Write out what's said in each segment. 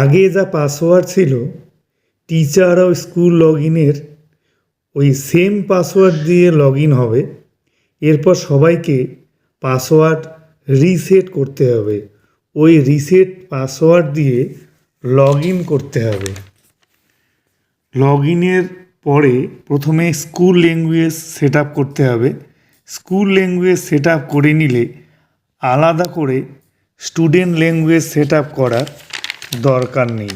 আগে যা পাসওয়ার্ড ছিল টিচার ও স্কুল লগ ইনের ওই সেম পাসওয়ার্ড দিয়ে লগ ইন হবে। এরপর সবাইকে পাসওয়ার্ড রিসেট করতে হবে। ওই রিসেট পাসওয়ার্ড দিয়ে লগ ইন করতে হবে। লগ ইনের পরে প্রথমে স্কুল ল্যাঙ্গুয়েজ সেট আপ করতে হবে। স্কুল ল্যাঙ্গুয়েজ সেট আপ করে নিলে আলাদা করে স্টুডেন্ট ল্যাঙ্গুয়েজ সেট আপ করার দরকার নেই।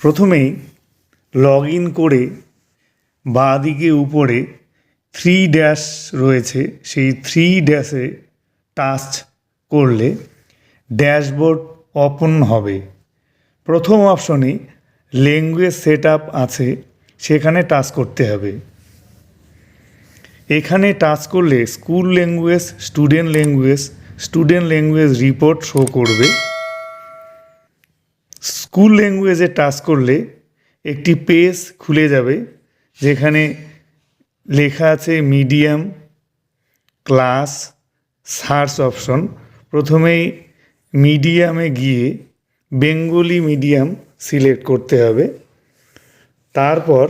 প্রথমেই লগ ইন করে বাঁ দিকে উপরে থ্রি ড্যাশ রয়েছে, সেই থ্রি ড্যাশে টাচ করলে ড্যাশবোর্ড ওপেন হবে। প্রথম অপশনে ল্যাঙ্গুয়েজ সেট আপ আছে, সেখানে টাচ করতে হবে। এখানে টাচ করলে school language student language student language report show করবে। স্কুল ল্যাঙ্গুয়েজে টাচ করলে একটি পেজ খুলে যাবে, যেখানে লেখা আছে মিডিয়াম ক্লাস সার্চ অপশন প্রথমেই মিডিয়ামে গিয়ে বেঙ্গলি মিডিয়াম সিলেক্ট করতে হবে। তারপর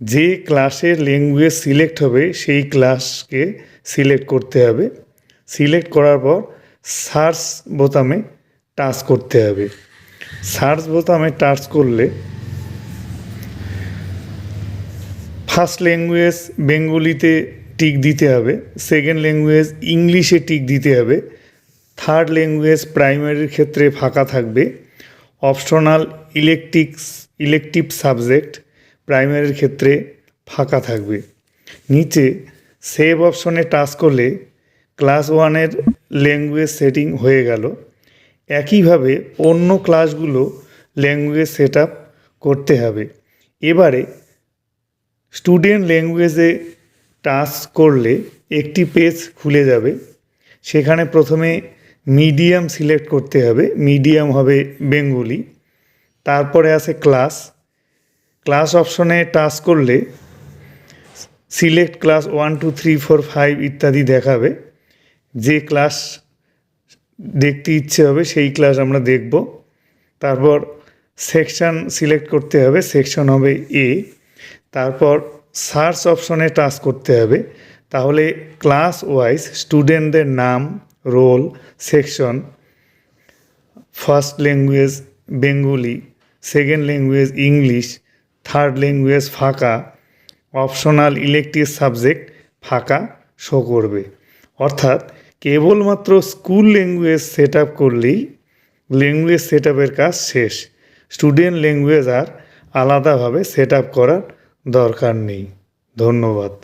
যে ক্লাসের ল্যাঙ্গুয়েজ সিলেক্ট হবে, সেই ক্লাসকে সিলেক্ট করতে হবে। সিলেক্ট করার পর সার্চ বোতামে টাচ করতে হবে। সার্চ বোতামে টাচ করলে ফার্স্ট ল্যাঙ্গুয়েজ বেঙ্গলিতে টিক দিতে হবে, সেকেন্ড ল্যাঙ্গুয়েজ ইংলিশে টিক দিতে হবে, থার্ড ল্যাঙ্গুয়েজ প্রাইমারির ক্ষেত্রে ফাঁকা থাকবে, অপশনাল ইলেকট্রিক্স ইলেকটিভ সাবজেক্ট প্রাইমারির ক্ষেত্রে ফাঁকা থাকবে। নিচে সেভ অপশনে টাচ করলে ক্লাস ওয়ানের ল্যাঙ্গুয়েজ সেটিং হয়ে গেল। একইভাবে অন্য ক্লাসগুলো ল্যাঙ্গুয়েজ সেট করতে হবে। এবারে স্টুডেন্ট ল্যাঙ্গুয়েজে টাচ করলে একটি পেজ খুলে যাবে। সেখানে প্রথমে মিডিয়াম সিলেক্ট করতে হবে। মিডিয়াম হবে বেঙ্গলি। তারপরে আছে ক্লাস। ক্লাস অপশনে টাচ করলে select class one, two, three, four, five ইত্যাদি দেখাবে। যে ক্লাস দেখতে ইচ্ছে হবে, সেই ক্লাস আমরা দেখব। তারপর সেকশন সিলেক্ট করতে হবে সেকশন হবে এ তারপর সার্চ অপশনে টাচ করতে হবে। তাহলে ক্লাস ওয়াইজ স্টুডেন্টদের নাম roll section first language Bengali second language English third language ফাঁকা অপশনাল ইলেকটিভ সাবজেক্ট ফাঁকা শো করবে। অর্থাৎ কেবলমাত্র স্কুল ল্যাঙ্গুয়েজ সেট আপ করলেই ল্যাঙ্গুয়েজ সেট আপের কাজ শেষ। স্টুডেন্ট ল্যাঙ্গুয়েজ আর আলাদাভাবে সেট আপ করার দরকার নেই। ধন্যবাদ।